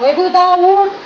वैभवदा उठ good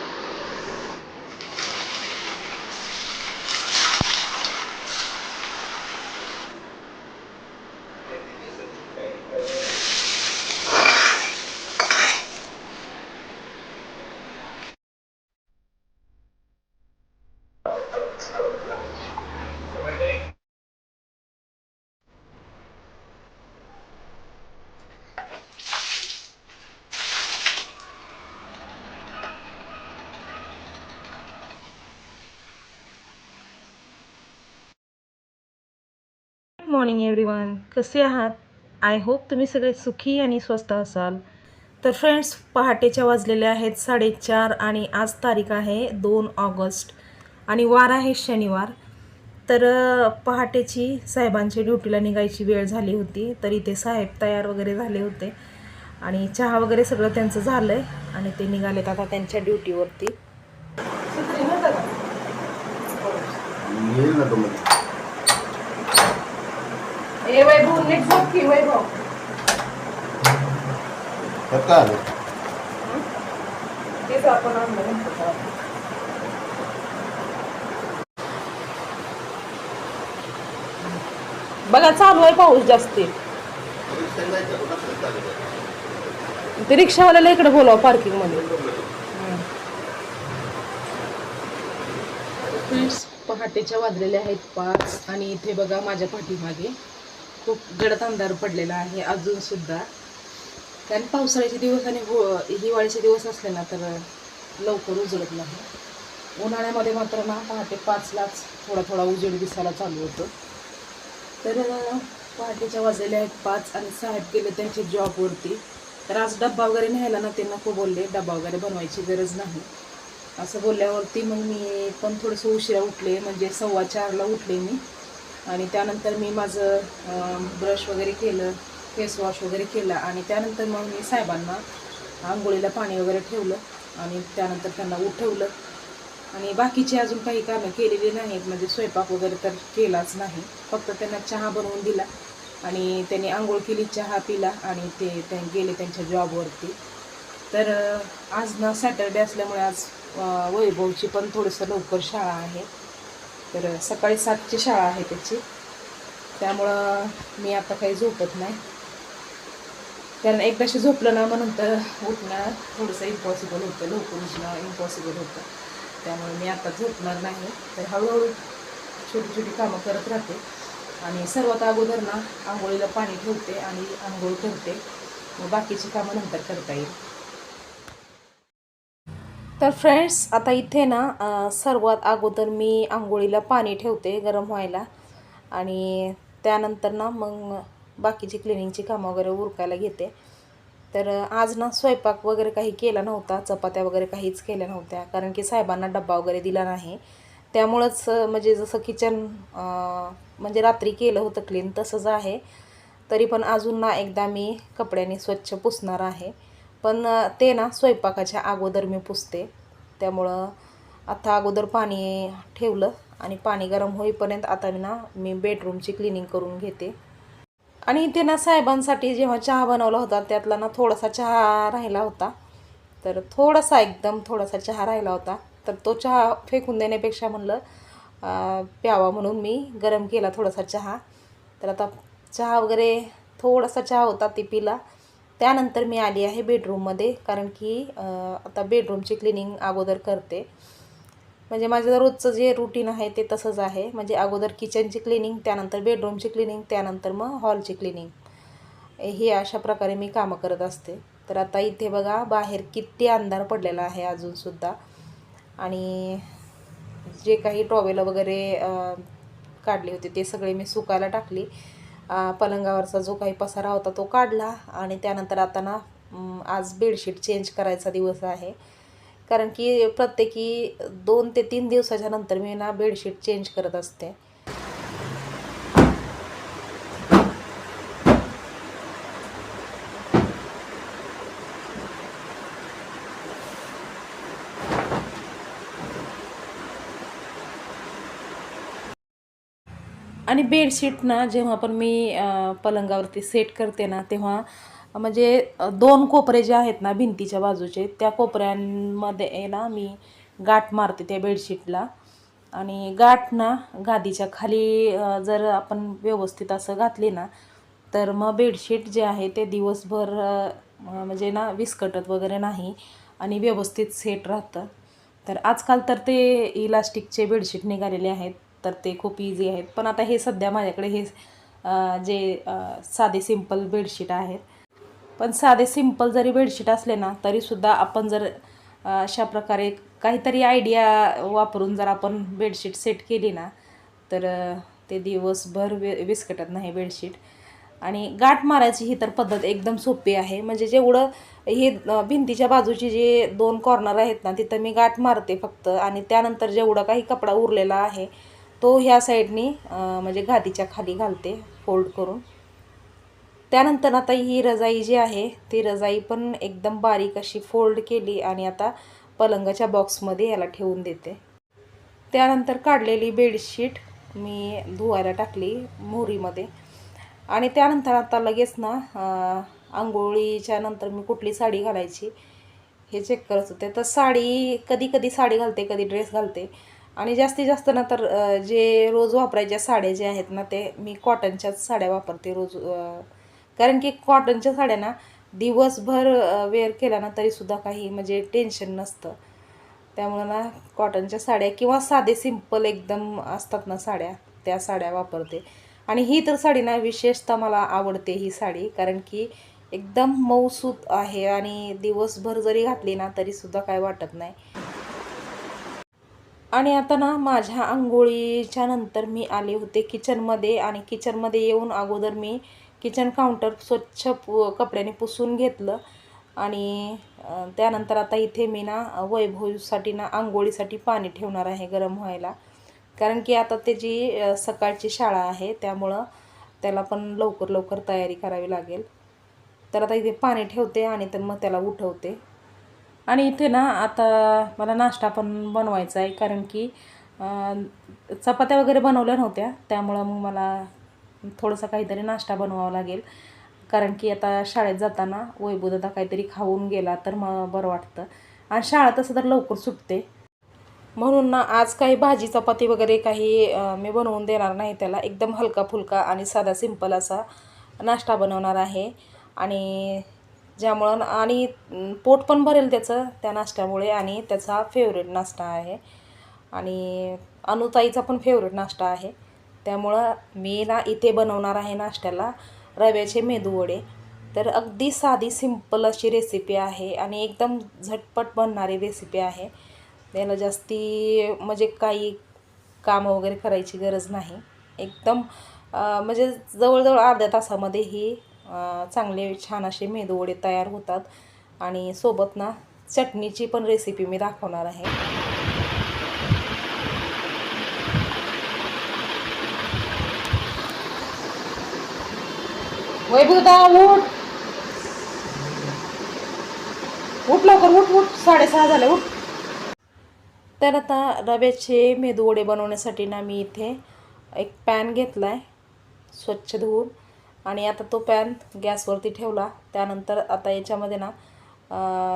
morning everyone कसे आहात? आय होप तुम्ही सगळे सुखी आणि स्वस्त असाल. तर फ्रेंड्स पहाटेच्या वाजलेल्या आहेत साडेचार आणि आज तारीख आहे दोन ऑगस्ट आणि वार आहे शनिवार. तर पहाटेची साहेबांची ड्युटीला निघायची वेळ झाली होती तर इथे साहेब तयार वगैरे झाले होते आणि चहा वगैरे सगळं त्यांचं झालं आहे आणि ते निघालेत आता त्यांच्या ड्युटीवरती. ना ए वैभव नीट झोप की वैभव. त्यात काय आलं तेच आपण आणलं नंतर. बघा चालू आहे पाऊस जास्ती. ते रिक्षावाल्याला इकडे बोलाव पार्किंगमध्ये. पहाटेच्या वाजलेल्या आहेत पाच आणि इथे बघा माझ्या पाठीमागे. खूप गडद अंधार पडलेला आहे अजूनसुद्धा कारण पावसाळ्याचे दिवस आणि हो- हिवाळ्याचे दिवस असले ना तर लवकर उजळत नाही. उन्हाळ्यामध्ये मात्र ना पहाटे पाचलाच थोडा थोडा उजेड दिसायला चालू होतं. तर पहाटेच्या वाजलेल्या आहेत पाच आणि साहेब गेले त्यांच्या जॉबवरती तर आज डब्बा वगैरे न्यायला ना ते नको बोलले डब्बा वगैरे बनवायची गरज नाही. असं बोलल्यावरती मग मी पण थोडंसं उशिरा उठले म्हणजे सव्वा चारला उठले मी. आणि त्यानंतर मी माझं ब्रश वगैरे केलं फेस वॉश वगैरे केला आणि त्यानंतर मग मी साहेबांना आंघोळीला पाणी वगैरे ठेवलं आणि त्यानंतर त्यांना उठवलं आणि बाकीची अजून काही कामं केलेली नाहीत म्हणजे स्वयंपाक वगैरे तर केलाच नाही. फक्त त्यांना चहा बनवून दिला आणि त्यांनी आंघोळ केली चहा पिला आणि ते ते गेले त्यांच्या जॉबवरती तर आज ना सॅटर्डे असल्यामुळे आज वैभवची पण थोडंसं लवकर शाळा आहे. तर सकाळी सातची शाळा आहे त्याची. त्यामुळं मी आता काही झोपत नाही. कारण एकदाशी झोपलं ना मग नंतर उठणं थोडंसं इम्पॉसिबल होतं. लवकर उठणं इम्पॉसिबल होतं. त्यामुळे मी आता झोपणार नाही. तर हळूहळू छोटी छोटी कामं करत राहते. आणि सर्वात अगोदर ना आंघोळीला पाणी ठेवते आणि आंघोळ करते. मग बाकीची कामं नंतर करता येईल. तर फ्रेंड्स आता इथे ना सर्वात अगोदर मी आंघोळीला पाणी ठेवते गरम व्हायला. आणि त्यानंतर ना मग बाकीची क्लिनिंगची कामं वगैरे उरकायला घेते. तर आज ना स्वयंपाक वगैरे काही केला नव्हता चपात्या वगैरे काहीच केल्या नव्हत्या. कारण की साहेबांना डब्बा वगैरे दिला नाही. त्यामुळंच म्हणजे जसं किचन म्हणजे रात्री केलं होतं क्लीन तसंच आहे. तरी पण अजून ना एकदा मी कपड्याने स्वच्छ पुसणार आहे. पण ते ना स्वयंपाकाच्या अगोदर मी पुसते. त्यामुळं आता अगोदर पाणी ठेवलं आणि पाणी गरम होईपर्यंत आता मी ना मी बेडरूमची क्लिनिंग करून घेते. आणि इथे ना साहेबांसाठी जेव्हा चहा बनवला होता त्यातला ना थोडासा चहा राहिला होता. तर थोडासा एकदम थोडासा चहा राहिला होता. तर तो चहा फेकून देण्यापेक्षा म्हणलं प्यावा म्हणून मी गरम केला थोडासा चहा. तर आता चहा वगैरे थोडासा चहा होता ती पिला. त्यानंतर मी आली आहे बेडरूममध्ये कारण की आता बेडरूमची क्लिनिंग अगोदर करते. म्हणजे माझं रोजचं जे रुटीन आहे ते तसंच आहे. म्हणजे अगोदर किचनची क्लिनिंग त्यानंतर बेडरूमची क्लिनिंग त्यानंतर मग हॉलची क्लिनिंग हे अशा प्रकारे मी कामं करत असते. तर आता इथे बघा बाहेर किती अंधार पडलेला आहे अजूनसुद्धा आणि जे काही टॉवेल वगैरे काढले होते ते सगळे मी सुकायला टाकली. पलंगावरचा जो काही पसारा होता तो काढला आणि त्यानंतर आता ना आज बेडशीट चेंज करायचा दिवस आहे. कारण की प्रत्येकी दोन ते तीन दिवसाच्या नंतर मी ना बेडशीट चेंज करत असते. आणि बेडशीट ना जेव्हा पण मी पलंगावरती सेट करते ना तेव्हा म्हणजे दोन कोपरे जे आहेत ना भिंतीच्या बाजूचे त्या कोपऱ्यांमध्ये ना मी गाठ मारते त्या बेडशीटला. आणि गाठ ना गादीच्या खाली जर आपण व्यवस्थित असं घातली ना तर मग बेडशीट जे आहे ते दिवसभर म्हणजे ना विस्कटत वगैरे नाही आणि व्यवस्थित सेट राहतं. तर आजकाल तर ते इलास्टिकचे बेडशीट निघालेले आहेत. तर ते खूप इझी आहेत. पण आता हे सध्या माझ्याकडे हे जे साधे सिंपल बेडशीट आहेत. पण साधे सिंपल जरी बेडशीट असले ना तरीसुद्धा आपण जर अशा प्रकारे काहीतरी आयडिया वापरून जर आपण बेडशीट सेट केली ना तर ते दिवसभर वि विस्कटत नाही बेडशीट आणि गाठ मारायची ही तर पद्धत एकदम सोपी आहे. म्हणजे जेवढं हे भिंतीच्या बाजूची जे दोन कॉर्नर आहेत ना तिथं मी गाठ मारते फक्त. आणि त्यानंतर जेवढं काही कपडा उरलेला आहे तो ह्या साईडनी म्हणजे गादीच्या खाली घालते फोल्ड करून. त्यानंतर आता ही रजाई जी आहे ती रजाई पण एकदम बारीक अशी फोल्ड केली आणि आता पलंगाच्या बॉक्समध्ये याला ठेवून देते. त्यानंतर काढलेली बेडशीट मी धुवायला टाकली मोहरीमध्ये. आणि त्यानंतर आता लगेच ना आंघोळीच्या नंतर मी कुठली साडी घालायची हे चेक करत होते. तर साडी कधी कधी साडी घालते कधी ड्रेस घालते. आणि जास्तीत जास्त ना तर जे रोज वापरायच्या साड्या जे आहेत ना ते मी कॉटनच्याच साड्या वापरते रोज कारण की कॉटनच्या साड्या ना दिवसभर वेअर केल्या ना तरीसुद्धा काही म्हणजे टेन्शन नसतं. त्यामुळं ना कॉटनच्या साड्या किंवा साधे सिंपल एकदम असतात ना साड्या त्या साड्या वापरते. आणि ही तर साडी ना विशेषतः मला आवडते ही साडी कारण की एकदम मऊसूत आहे आणि दिवसभर जरी घातली ना तरीसुद्धा काय वाटत नाही. आणि आता ना माझ्या आंघोळीच्या नंतर मी आले होते किचनमध्ये आणि किचनमध्ये येऊन अगोदर मी किचन काउंटर स्वच्छ पु कपड्याने पुसून घेतलं. आणि त्यानंतर आता इथे मी ना वैभवसाठी ना आंघोळीसाठी पाणी ठेवणार आहे गरम व्हायला. कारण की आता त्याची सकाळची शाळा आहे त्यामुळं त्याला पण लवकर लवकर तयारी करावी लागेल. तर आता इथे पाणी ठेवते आणि तर मग त्याला उठवते. आणि इथे ना आता मला नाश्ता पण बनवायचा आहे कारण की चपात्या वगैरे बनवल्या नव्हत्या. त्यामुळं मग मला थोडंसं काहीतरी नाश्ता बनवावा लागेल. कारण की आता शाळेत जाताना वैभवदादा काहीतरी खाऊन गेला तर मग बरं वाटतं. आणि शाळा तसं तर लवकर सुटते. म्हणून ना आज काही भाजी चपाती वगैरे काही मी बनवून देणार नाही. त्याला एकदम हलका फुलका आणि साधा सिंपल असा नाश्ता बनवणार आहे. आणि ज्यामुळं आणि पोट पण भरेल त्याचं त्या नाश्त्यामुळे आणि त्याचा फेवरेट नाश्ता आहे. आणि अनुताईचा पण फेवरेट नाश्ता आहे. त्यामुळं मी ना इथे बनवणार आहे नाश्त्याला रव्याचे मेदूवडे तर अगदी साधी सिंपल अशी रेसिपी आहे आणि एकदम झटपट बनणारी रेसिपी आहे. त्याला जास्ती म्हणजे काही कामं वगैरे करायची गरज नाही. एकदम म्हणजे जवळजवळ अर्ध्या तासामध्ये ही चांगले छान असे मेदूवडे तयार होतात. आणि सोबत ना चटणीची पण रेसिपी मी दाखवणार आहे. वैभवदा उठ! उठ लवकर उठ उठ! साडेसहा झाले उठ! तर आता रव्याचे मेदूवडे बनवण्यासाठी ना मी इथे एक पॅन घेतला आहे स्वच्छ धुवून. आणि आता तो पॅन गॅसवरती ठेवला. त्यानंतर आता याच्यामध्ये ना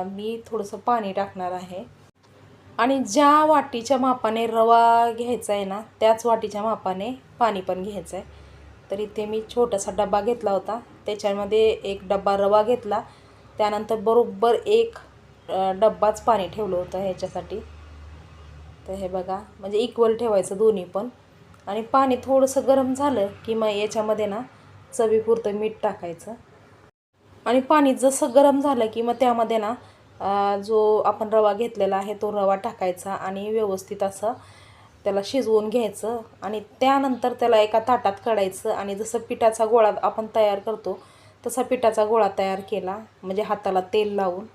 मी थोडंसं पाणी टाकणार आहे. आणि ज्या वाटीच्या मापाने रवा घ्यायचा आहे ना त्याच वाटीच्या मापाने पाणी पण घ्यायचं आहे. तर इथे मी छोटासा डबा घेतला होता. त्याच्यामध्ये एक डब्बा रवा घेतला. त्यानंतर बरोबर एक डब्बाच पाणी ठेवलं होतं ह्याच्यासाठी. तर हे बघा म्हणजे इक्वल ठेवायचं दोन्ही पण. आणि पाणी थोडंसं गरम झालं की मग याच्यामध्ये ना चवीपुरतं मीठ टाकायचं. आणि पाणी जसं गरम झालं की मग त्यामध्ये ना जो आपण रवा घेतलेला आहे तो रवा टाकायचा आणि व्यवस्थित असं त्याला शिजवून घ्यायचं आणि त्यानंतर त्याला एका ताटात काढायचं आणि जसं पिठाचा गोळा आपण तयार करतो तसा पिठाचा गोळा तयार केला म्हणजे हाताला तेल लावून.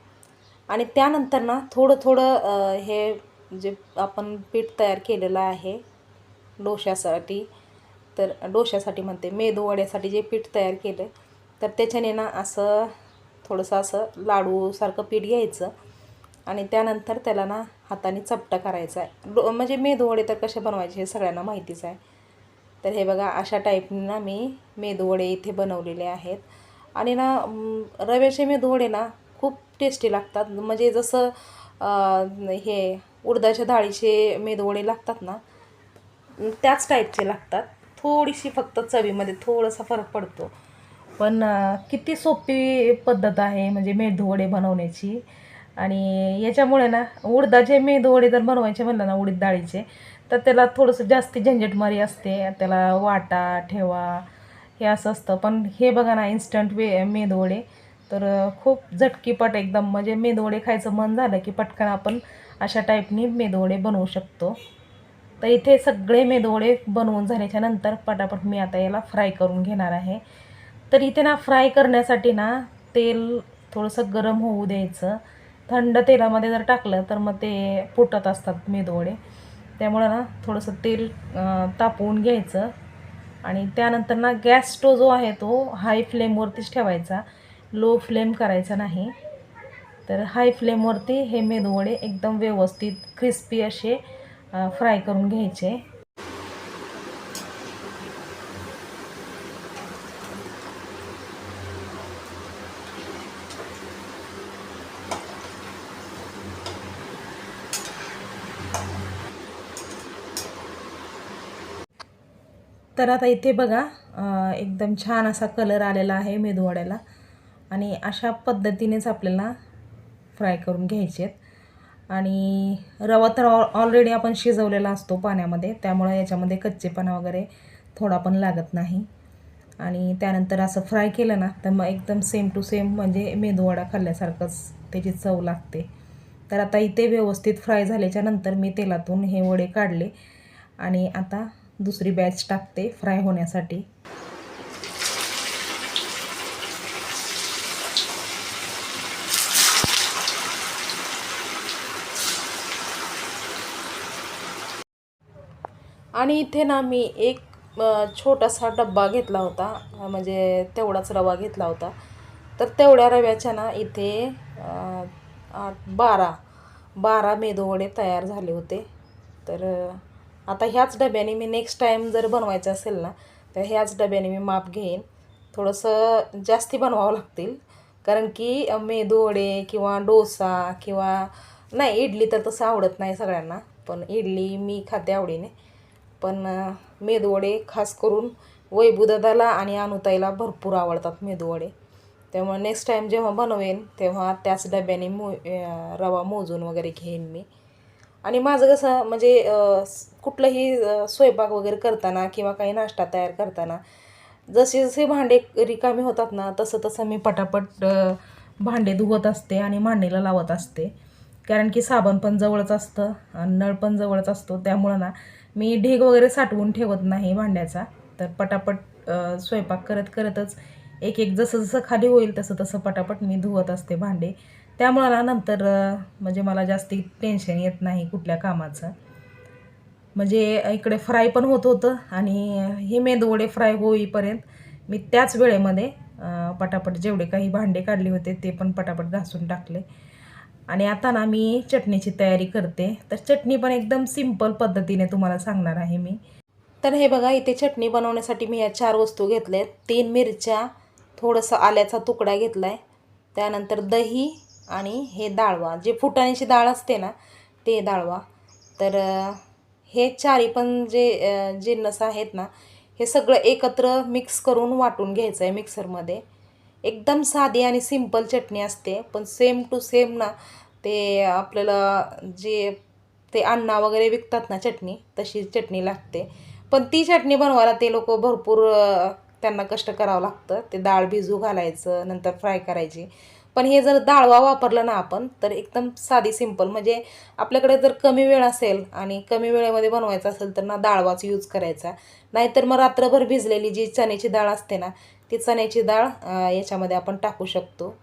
आणि त्यानंतर ना थोडं थोडं हे जे आपण पीठ तयार केलेलं आहे डोश्यासाठी तर डोश्यासाठी म्हणते मेदू वड्यासाठी जे पीठ तयार केलं तर त्याच्याने ना असं थोडंसं असं लाडूसारखं पीठ घ्यायचं आणि त्यानंतर त्याला ना हाताने चपटा करायचा आहे. डो म्हणजे मेदूवडे तर कसे बनवायचे हे सगळ्यांना माहितीच आहे. तर हे बघा अशा टाईपने ना मी मेदूवडे इथे बनवलेले आहेत. आणि ना रव्याचे मेदूवडे ना खूप टेस्टी लागतात. म्हणजे जसं हे उडदाच्या डाळीचे मेदूवडे लागतात ना त्याच टाईपचे लागतात. थोडीशी फक्त चवीमध्ये थोडासा फरक पडतो. पण किती सोपी पद्धत आहे म्हणजे मेदूवडे बनवण्याची. आणि याच्यामुळे ना उडदाचे मेदूवडे जर बनवायचे म्हणलं ना उडीद डाळीचे तर त्याला थोडंसं जास्ती झंझटमारी असते. त्याला वाटा ठेवा हे असं असतं. पण हे बघा ना इन्स्टंट वे मेदवडे तर खूप झटकीपट एकदम म्हणजे मेदूवडे खायचं मन झालं की पटकन आपण अशा टाईपनी मेदूवडे बनवू शकतो. तर इथे सगळे मेदूवडे बनवून झाल्याच्यानंतर पटापट मी आता याला फ्राय करून घेणार आहे. तर इथे ना फ्राय करण्यासाठी ना तेल थोडंसं गरम होऊ द्यायचं. थंड तेलामध्ये जर टाकलं तर मग ते फुटत असतात मेदूवडे त्यामुळं ना थोडंसं तेल तापवून घ्यायचं. आणि त्यानंतर ना गॅस स्टोव जो आहे तो हाय फ्लेमवरतीच ठेवायचा. लो फ्लेम करायचा नाही. तर हाय फ्लेमवरती हे मेदूवडे एकदम व्यवस्थित क्रिस्पी असे फ्राय करून घ्यायचे. तर आता इथे बघा एकदम छान असा कलर आलेला आहे मेदूवड्याला. आणि अशा पद्धतीनेच आपल्याला फ्राय करून घ्यायचे आहेत आणि रवा तर ऑ ऑलरेडी आपण शिजवलेला असतो पाण्यामध्ये त्यामुळं याच्यामध्ये कच्चेपणा वगैरे थोडा पण लागत नाही. आणि त्यानंतर असं फ्राय केलं ना तर मग एकदम सेम टू सेम म्हणजे मेदूवडा खाल्ल्यासारखंच त्याची चव लागते. तर आता इथे व्यवस्थित फ्राय झाल्याच्यानंतर मी तेलातून हे वडे काढले आणि आता दुसरी बॅच टाकते फ्राय होण्यासाठी. आणि इथे ना मी एक छोटासा डब्बा घेतला होता. म्हणजे तेवढाच रवा घेतला होता. तर तेवढ्या रव्याच्या ना इथे आठ बारा बारा मेदूवडे तयार झाले होते. तर आता ह्याच डब्याने मी नेक्स्ट टाईम जर बनवायचं असेल ना तर ह्याच डब्याने मी माप घेईन. थोडंसं जास्ती बनवावं लागतील. कारण की मेदूवडे किंवा डोसा किंवा नाही इडली तर तसं आवडत नाही सगळ्यांना. पण इडली मी खाते आवडीने. पण मेदवडे मेदूवडे खास करून वैभूदादाला आणि अनुताईला भरपूर आवडतात मेदवडे. त्यामुळे नेक्स्ट टाईम जेव्हा बनवेन तेव्हा त्याच डब्याने मो रवा मोजून वगैरे घेईन मी. आणि माझं कसं म्हणजे कुठलंही स्वयंपाक वगैरे करताना किंवा काही नाश्ता तयार करताना जसे जसे भांडे रिकामी होतात ना तसं तसं मी पटापट भांडे धुवत असते आणि मांडणीला लावत असते. कारण की साबण पण जवळच असतं आणि नळ पण जवळच असतो. त्यामुळं ना मी ढीग वगैरे साठवून ठेवत नाही भांड्याचा. तर पटापट स्वयंपाक करत करतच एक एक जसं जसं खाली होईल तसं तसं पटापट मी धुवत असते भांडे. त्यामुळं ना नंतर म्हणजे मला जास्ती टेन्शन येत नाही कुठल्या कामाचं. म्हणजे इकडे फ्राय पण होत होतं आणि हे मेदवडे फ्राय होईपर्यंत मी त्याच वेळेमध्ये पटापट जेवढे काही भांडे काढले होते ते पण पटापट घासून टाकले. आणि आता ना मी चटणीची तयारी करते. तर चटणी पण एकदम सिंपल पद्धतीने तुम्हाला सांगणार आहे मी. तर हे बघा इथे चटणी बनवण्यासाठी मी या चार वस्तू घेतल्यात. तीन मिरच्या थोडंसं आल्याचा तुकडा घेतला आहे त्यानंतर दही आणि हे डाळवा. जे फुटाण्याची डाळ असते ना ते डाळवा. तर हे चारी पण जे जिन्नस आहेत ना हे सगळं एकत्र मिक्स करून वाटून घ्यायचं आहे मिक्सरमध्ये एकदम साधी आणि सिंपल चटणी असते पण सेम टू सेम ना ते आपल्याला जे ते अण्णा वगैरे विकतात ना चटणी तशी चटणी लागते. पण ती चटणी बनवायला ते लोक भरपूर त्यांना कष्ट करावं लागतं. ते डाळ भिजू घालायचं नंतर फ्राय करायची. पण हे जर डाळवा वापरलं ना आपण तर एकदम साधी सिंपल म्हणजे आपल्याकडे जर कमी वेळ असेल आणि कमी वेळेमध्ये बनवायचं असेल तर ना डाळवाच यूज करायचा. नाहीतर मग रात्रभर भिजलेली जी चण्याची डाळ असते ना ती चण्याची डाळ याच्यामध्ये आपण टाकू शकतो.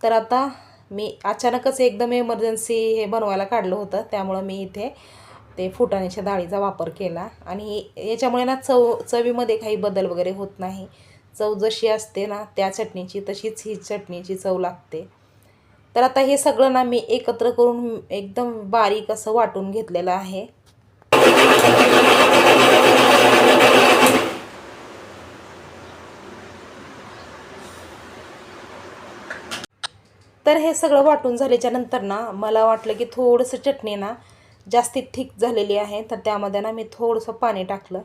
तर आता मी अचानकच एकदम एमर्जन्सी हे बनवायला काढलं होतं. त्यामुळं मी इथे ते फुटाण्याच्या डाळीचा वापर केला. आणि याच्यामुळे ना चव चवीमध्ये काही बदल वगैरे होत नाही. चव जशी असते ना त्या चटणीची तशीच ही चटणीची चव लागते. तर आता हे सगळं ना मी एकत्र करून एकदम बारीक असं वाटून घेतलेलं आहे. तर हे सगळं वाटून झाल्याच्यानंतर ना मला वाटलं की थोडंसं चटणी ना जास्ती थिक झालेली आहे. तर त्यामध्ये ना मी थोडंसं पाणी टाकलं.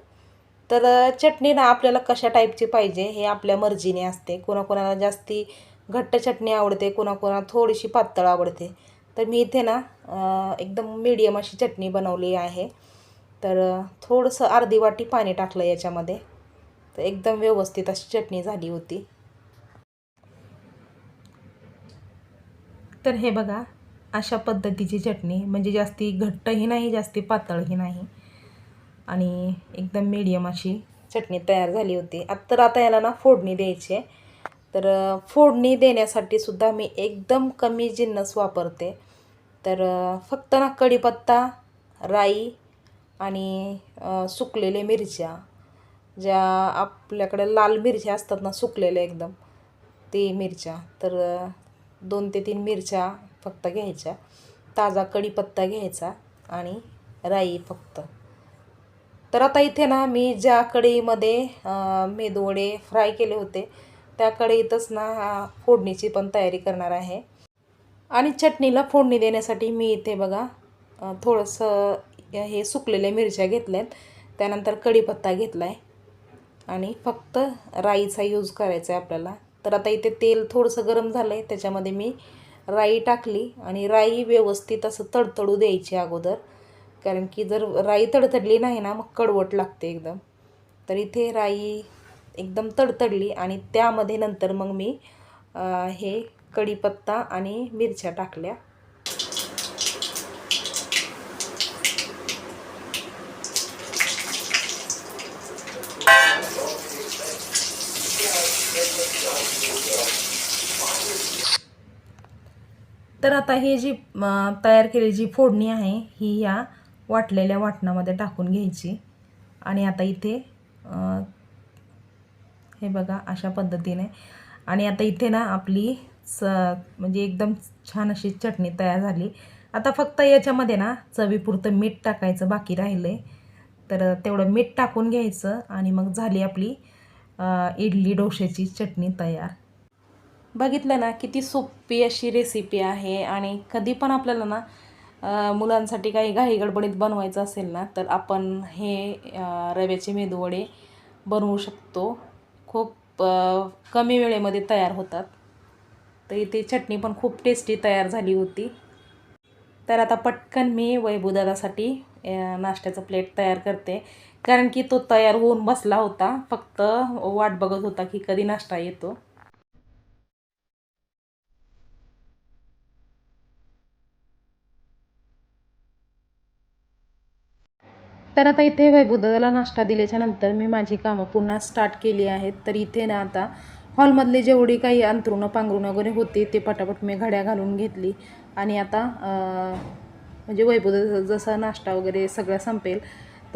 तर चटणी ना आपल्याला कशा टाईपची पाहिजे हे आपल्या मर्जीने असते. कोणाकोणाला जास्ती घट्ट चटणी आवडते कोणाकोणाला थोडीशी पातळ आवडते. तर मी इथे ना एकदम मीडियम अशी चटणी बनवली आहे. तर थोडंसं अर्धी वाटी पाणी टाकलं याच्यामध्ये. तर एकदम व्यवस्थित अशी चटणी झाली होती. तर हे बघा अशा पद्धतीची चटणी. म्हणजे जास्ती घट्टही नाही जास्ती पातळही नाही. आणि एकदम मीडियम अशी चटणी तयार झाली होती. आत- तर आता याला ना फोडणी द्यायची आहे. तर फोडणी देण्यासाठी सुद्धा मी एकदम कमी जिन्नस वापरते. तर फक्त ना कढीपत्ता राई आणि सुकलेल्या सुकलेले मिरच्या. ज्या आपल्याकडे लाल मिरच्या असतात ना सुकलेल्या एकदम ते मिरच्या. तर दोन ते तीन मिरच्या फक्त घ्यायच्या. ताजा कढीपत्ता घ्यायचा आणि राई फक्त. तर आता इथे ना मी ज्या कढईमध्ये मेदूवडे फ्राय केले होते त्या कढईतच ना फोडणीची पण तयारी करणार आहे. आणि चटणीला फोडणी देण्यासाठी मी इथे बघा थोडंसं हे सुकलेल्या मिरच्या घेतल्यात. त्यानंतर कढीपत्ता घेतला आहे आणि फक्त राईचा यूज करायचा आहे आपल्याला. तर आता इथे तेल थोडंसं गरम झालं आहे त्याच्यामध्ये मी राई टाकली आणि राई व्यवस्थित असं तडतडू द्यायची अगोदर. कारण की जर राई तडतडली नाही ना मग कडवट लागते एकदम. तर इथे राई एकदम तडतडली आणि त्यामध्ये नंतर मग मी हे कढीपत्ता आणि मिरच्या टाकल्या. तर आता हे जी तयार केलेली जी फोडणी आहे ही या वाटलेल्या वाटणामध्ये टाकून घ्यायची. आणि आता इथे हे बघा अशा पद्धतीने. आणि आता इथे ना आपली स म्हणजे एकदम छान अशी चटणी तयार झाली. आता फक्त याच्यामध्ये ना चवीपुरतं मीठ टाकायचं बाकी राहिलं आहे तर तेवढं मीठ टाकून घ्यायचं आणि मग झाली आपली इडली डोश्याची चटणी तयार. बघितलं ना किती सोपी अशी रेसिपी आहे आणि कधी पण आपल्याला ना मुलांसाठी काही घाई गडबडीत बनवायचं असेल ना तर आपण हे रव्याचे मेदूवडे बनवू शकतो. खूप कमी वेळेमध्ये तयार होतात. तर इथे चटणी पण खूप टेस्टी तयार झाली होती. तर आता पटकन मी वैभूदादासाठी नाश्त्याचा नाश्त्याचं प्लेट तयार करते. कारण की तो तयार होऊन बसला होता. फक्त वाट बघत होता की कधी नाश्ता येतो. तर आता इथे वैभवदादाला नाश्ता दिल्याच्या नंतर मी माझी कामं पुन्हा स्टार्ट केली आहेत. तर इथे ना आता हॉलमधले जेवढी काही अंतरुणं पांघरुणं वगैरे होती ते पटापट मी घड्या घालून घेतली. आणि आता म्हणजे वैभवदादा जसा नाश्ता वगैरे सगळं संपेल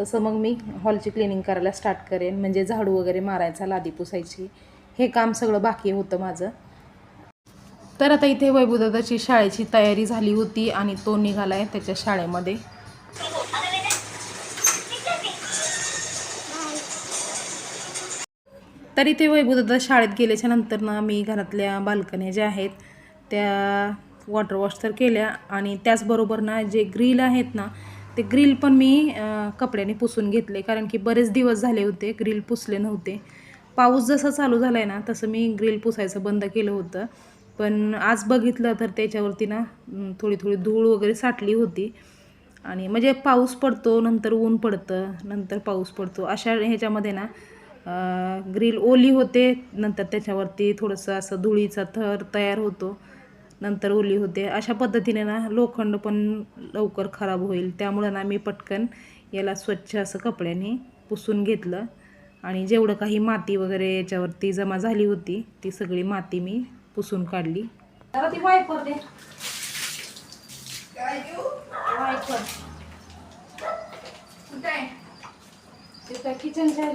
तसं मग मी हॉलची क्लिनिंग करायला स्टार्ट करेन. म्हणजे झाडू वगैरे मारायचा लादी पुसायची. हे काम सगळं बाकी होतं माझं. तर आता इथे वैभवदादाची शाळेची तयारी झाली होती आणि तो निघाला आहे त्याच्या शाळेमध्ये. तर इथे वैभवदादा शाळेत गेल्याच्यानंतर ना मी घरातल्या बाल्कन्या ज्या आहेत त्या वॉटर वॉश तर केल्या आणि त्याचबरोबर ना जे ग्रिल आहेत ना ते ग्रिल पण मी कपड्याने पुसून घेतले. कारण की बरेच दिवस झाले होते ग्रिल पुसले नव्हते. पाऊस जसा चालू झाला आहे ना तसं मी ग्रिल पुसायचं बंद केलं होतं. पण आज बघितलं तर त्याच्यावरती ना थोडी थोडी धूळ वगैरे साठली होती. आणि म्हणजे पाऊस पडतो नंतर ऊन पडतं नंतर पाऊस पडतो. अशा ह्याच्यामध्ये ना ग्रिल ओली होते. नंतर त्याच्यावरती थोडंसं असं धुळीचा थर तयार होतो. नंतर ओली होते. अशा पद्धतीने ना लोखंड पण लवकर खराब होईल. त्यामुळं ना मी पटकन याला स्वच्छ असं कपड्याने पुसून घेतलं. आणि जेवढं काही माती वगैरे याच्यावरती जमा झाली होती ती सगळी माती मी पुसून काढली. जरा ती वायपर दे वायपर काय तिथं किचनच्या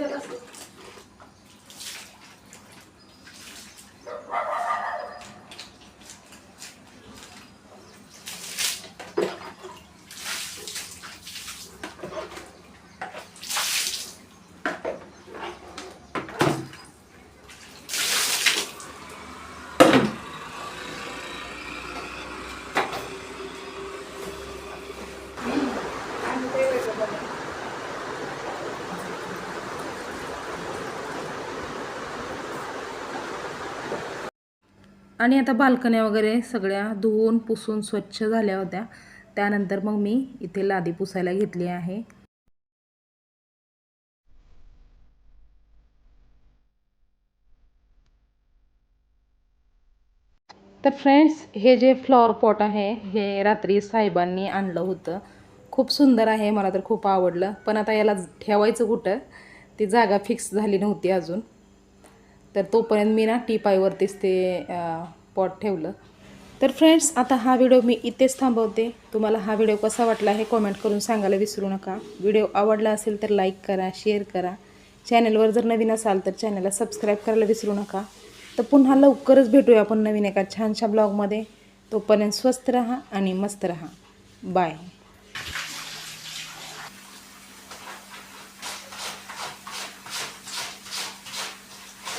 Yeah. आणि आता बाल्कन्या वगैरे सगळ्या धुवून पुसून स्वच्छ झाल्या होत्या. त्यानंतर मग मी इथे लादी पुसायला घेतली आहे. तर फ्रेंड्स हे जे फ्लॉवर पॉट आहे हे रात्री साहेबांनी आणलं होतं. खूप सुंदर आहे मला तर खूप आवडलं. पण आता याला ठेवायचं कुठं? ती जागा फिक्स झाली नव्हती अजून. तर तोपर्यंत मी ना टीपायवरतीच ते पॉट ठेवलं. तर फ्रेंड्स आता हा व्हिडिओ मी इथेच थांबवते. तुम्हाला हा व्हिडिओ कसा वाटला हे कॉमेंट करून सांगायला विसरू नका. व्हिडिओ आवडला असेल तर लाईक करा शेअर करा. चॅनलवर जर नवीन असाल तर चॅनलला सबस्क्राईब करायला विसरू नका. तर पुन्हा लवकरच भेटूया आपण नवीन एका छानशा ब्लॉगमध्ये तोपर्यंत स्वस्त रहा आणि मस्त रहा. बाय